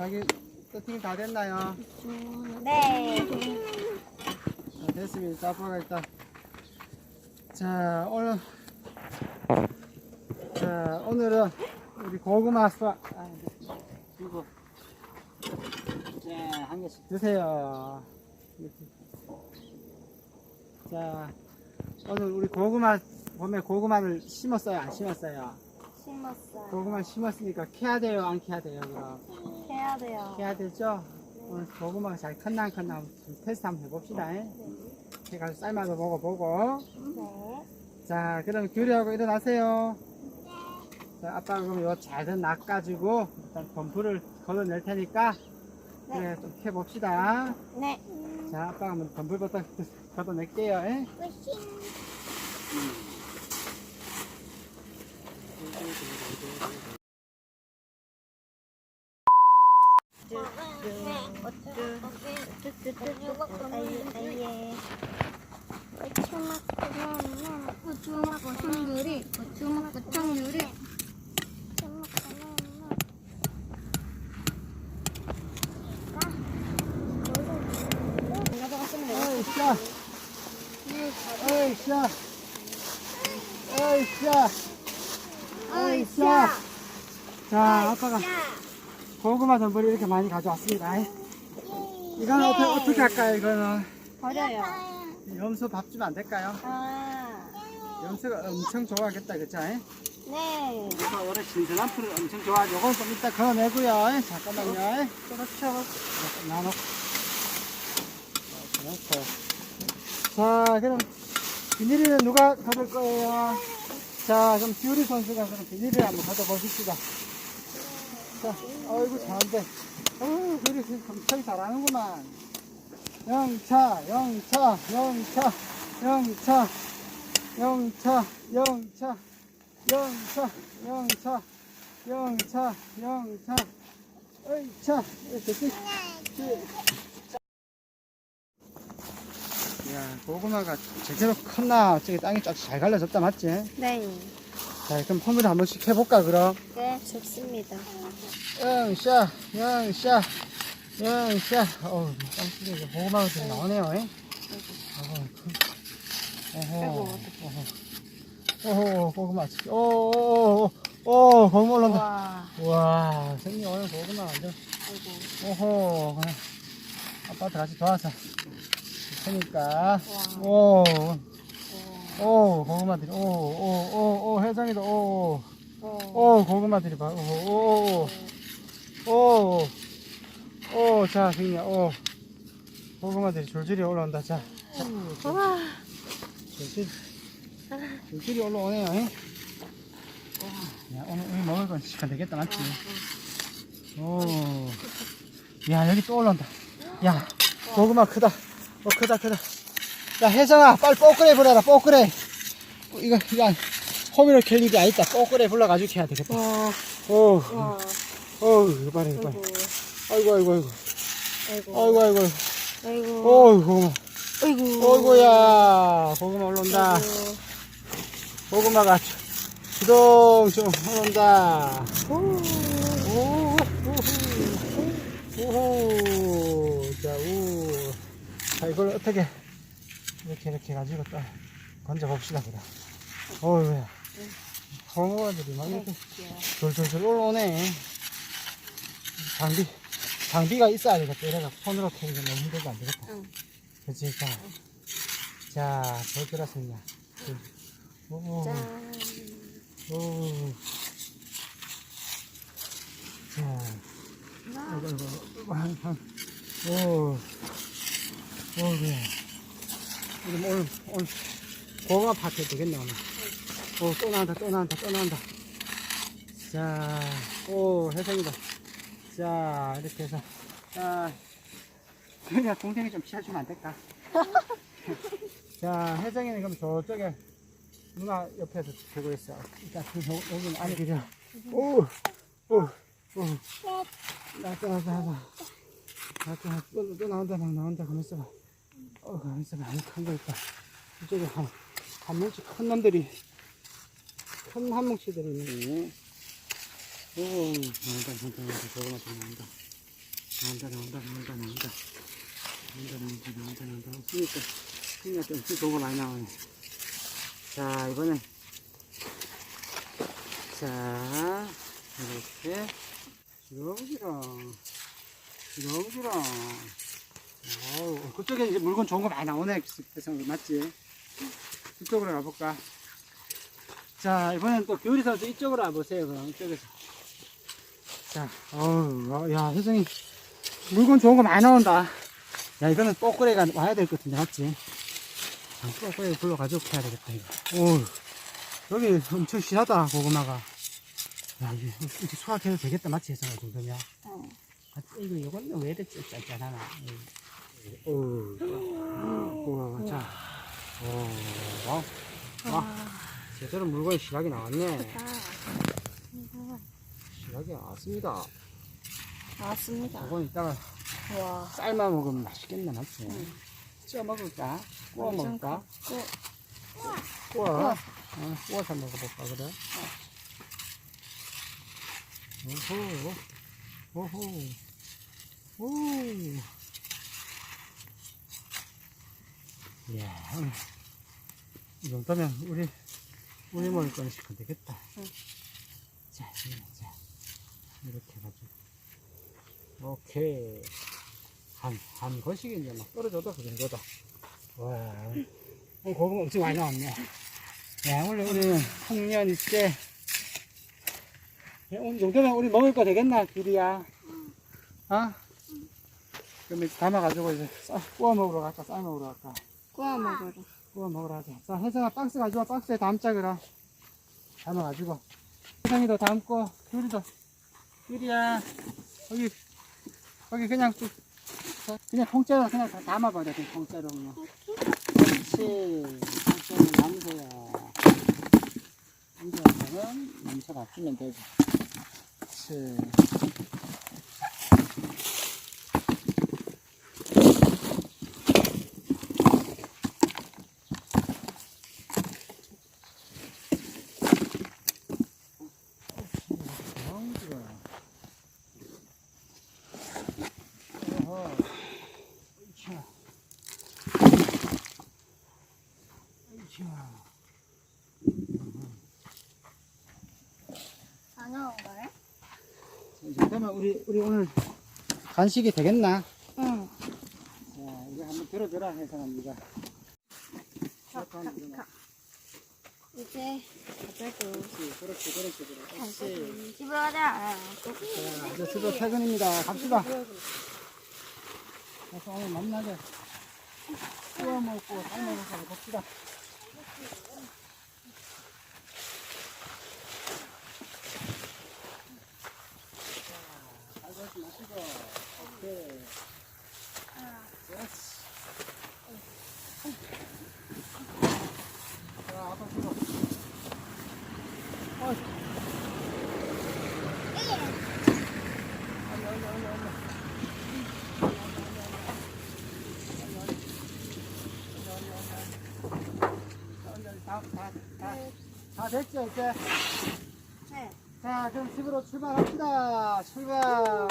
자, 자기 세팅이 다 됐나요? 네. 자, 됐습니다. 자, 아빠가 일단. 자, 오늘. 자, 오늘은 우리 고구마 수확. 아, 이거. 자, 한 개씩 드세요. 자, 오늘 우리 고구마, 봄에 고구마를 심었어요? 안 심었어요? 심었어요. 고구마 심었으니까 캐야 돼요? 안 캐야 돼요? 그럼? 해야 돼요. 해야 되죠? 오늘 고구마가 잘 컸나 안 컸나 좀 테스트 한번 해봅시다. 해가지고 삶아서 먹어보고. 네. 자, 그럼 규리하고 일어나세요. 자, 아빠가 그럼 요 작은 낙 가지고 일단 덤프를 걷어낼 테니까 네. 그래, 좀 캐봅시다. 네. 자, 아빠가 한번 덤프부터 걷어낼게요. 예? 고 샤! 샤! 어이, 샤! 어이, 샤! 자, 아빠가 고구마 덤불을 이렇게 많이 가져왔습니다. 이거는 어떻게, 어떻게 할까요, 이거는? 버려요. 염소 밥 주면 안 될까요? 아. 염소가 엄청 좋아하겠다, 그쵸? 네. 그래서 올해 신선한 풀을 엄청 좋아하죠. 요건 좀 이따 걸어내고요. 잠깐만요. 그렇죠. 이렇게 놔놓고. 이렇게 놓고. 자, 그럼 비닐은 누가 걷을 거예요? 자, 그럼 뷰리 선수가 그럼 비닐을 한번 걷어보십시다. 자, 어이구, 잘한데. 어우, 선수 엄청 잘하는구만. 영차, 영차, 영차, 영차, 영차, 영차, 영차, 영차, 영차, 영차, 어이차, 이렇게 씩, 야, 고구마가 제대로 컸나? 저기 땅이 쫙 잘 갈라졌다, 맞지? 네. 자, 그럼 펌을 한 번씩 해볼까, 그럼? 네, 좋습니다. 영샤, 영샤, 영샤. 어우, 깜짝이야. 이제 고구마가 좀 나오네요, 잉? 어허, 어허, 어허, 고구마. 오, 오, 오, 오, 고구마 올라온다. 와. 와, 생이 오늘 고구마 완전. 오호, 그냥 아빠한테 같이 도와서. 테니까. 오, 오, 고구마들이. 오, 오, 오, 오, 해성이도. 오, 오, 고구마들이 봐. 오, 오, 오, 오, 자, 생이야. 오, 고구마들이 줄줄이 올라온다. 자, 자, 와. 줄줄, 줄줄이 올라오네요. 잉? 야, 오늘 우리 먹을 건 시간 되겠다, 맞지? 오. 야, 여기 또 올라온다. 야, 고구마 크다. 어, 크다, 크다. 야, 혜정아, 빨리 뽀끄레 불러라, 뽀끄레. 이거, 이거, 호미로 캘 일이 아니다. 뽀끄레 불러가지고 해야 되겠다. 와. 오, 와. 오, 이거 봐라, 이거 봐라. 아이고, 아이고, 아이고. 아이고. 아이고, 아이고. 아이고. 오, 고구마. 아이고. 어이구야. 고구마 올라온다. 고구마가 주동주동 올라온다. 오. 오, 오호. 자, 우. 자, 이걸 어떻게, 이렇게, 이렇게 해가지고 또 건져 봅시다, 그래. 어이구야. 고구마들이 막 이렇게 졸졸졸 올라오네. 장비, 장비가 있어야 되겠다. 이래가 손으로 캐는 게 너무 힘들고 안 되겠다. 응. 그치, 자. 자, 뭘 들었습니다. 오, 짠. 오. 자. 아이고, 아이고, 아이고. 오. 오, 그래. 오늘, 오늘, 오늘, 고구마 파트 되겠네, 오늘. 오, 또 나온다, 또 나온다, 또 나온다. 자, 오, 해성이다. 자, 이렇게 해서. 자, 그냥 동생이 좀 피해주면 안 될까? 자, 혜정이는 그럼 저쪽에 누나 옆에서 보고 있어. 일단 그 여- 여기는 안에 그려. 오, 오, 오. 나왔다, 나왔다, 나왔다. 나왔다, 또, 또 나온다, 막 나온다. 가만 있어봐. 어, 가만 있어봐. 큰거 있다. 이쪽에 한, 한 뭉치 큰 놈들이, 큰 한 뭉치들이 있네. 오, 나온다, 나온다, 나온다. 저거 나온다. 나온다, 나온다, 나온다, 나온다. 그니까, 그니까 엄청 좋은 거 많이 나오네. 자, 이번엔. 자, 이렇게. 주렁주렁. 주렁주렁. 어우, 그쪽에 이제 물건 좋은 거 많이 나오네. 그래서 맞지? 그쪽으로 가볼까? 자, 이번엔 또 교리 선수 이쪽으로 와보세요. 그럼 이쪽에서. 자, 어우, 어, 야, 혜성이 물건 좋은 거 많이 나온다. 야, 이거는 뽀꾸레가 와야 될 것 같은데, 맞지? 아, 뽀꾸레 불러 가지고 해야 되겠다, 이거. 어우, 여기 엄청 시하다, 고구마가. 야, 이게, 이렇게 수확해도 되겠다, 맞지, 이 정도면? 어. 아, 이거, 이건 왜 이렇게 자. 오, 와, 와. 제대로 물건이 실하게 나왔네. 실하게 나왔습니다. 나왔습니다. 이건 이따가 와. 삶아 먹으면 맛있겠네, 맞지? 쪄 먹을까? 구워 먹을까? 고- 구워. 구워. 어, 구워서 먹어볼까, 그래? 오호, 오호, 오. 이야, 오늘 이 정도면 우리, 우리 먹을 거는 시면 되겠다. 응. 자, 자, 이렇게 해가지고. 오케이. 한, 한 거씩 이제 막 떨어져도 그 정도다. 와, 오늘 고구마 엄청 많이 나왔네. 야, 원래 우리는 학년 있게. 야, 오늘 정도면 우리 먹을 거 되겠나, 길이야? 어? 그럼 이제 담아가지고 이제 싸, 구워 먹으러 갈까, 삶 먹으러 갈까? 구워 먹으러. 구워 먹으러 가자. 자, 혜성아 박스 가져와, 박스에 담자, 그럼. 담아가지고. 혜성이도 담고, 규리도. 규리야, 거기, 거기 그냥, 또, 저, 그냥 통째로 그냥 다 담아버려, 그냥 통째로 그냥. 그렇지. 통째로 남새야. 남새는 남새 맞추면 되지. 그렇지. 영주야. 어허. 으쌰. 으쌰. 안 나온 거예요? 이 정도면 우리, 우리 오늘 간식이 되겠나? 응. 자, 이제 한번 들어줘라, 해서 합니다. 이제 가자고. 그렇지, 그렇지, 그렇지, 그렇지. 집에 가자. 자, 이제 수도 퇴근입니다. 갑시다. 그래서 오늘 만나게 구워 먹고 삶아 먹고 봅시다. 자, 잘 걸지 마시고. 오케이. 됐어. 자, 아빠 들어. 어이. 얼른, 얼른, 얼른, 얼른. 다, 다, 다, 다 됐죠, 이제? 네. 자, 그럼 집으로 출발합시다. 출발.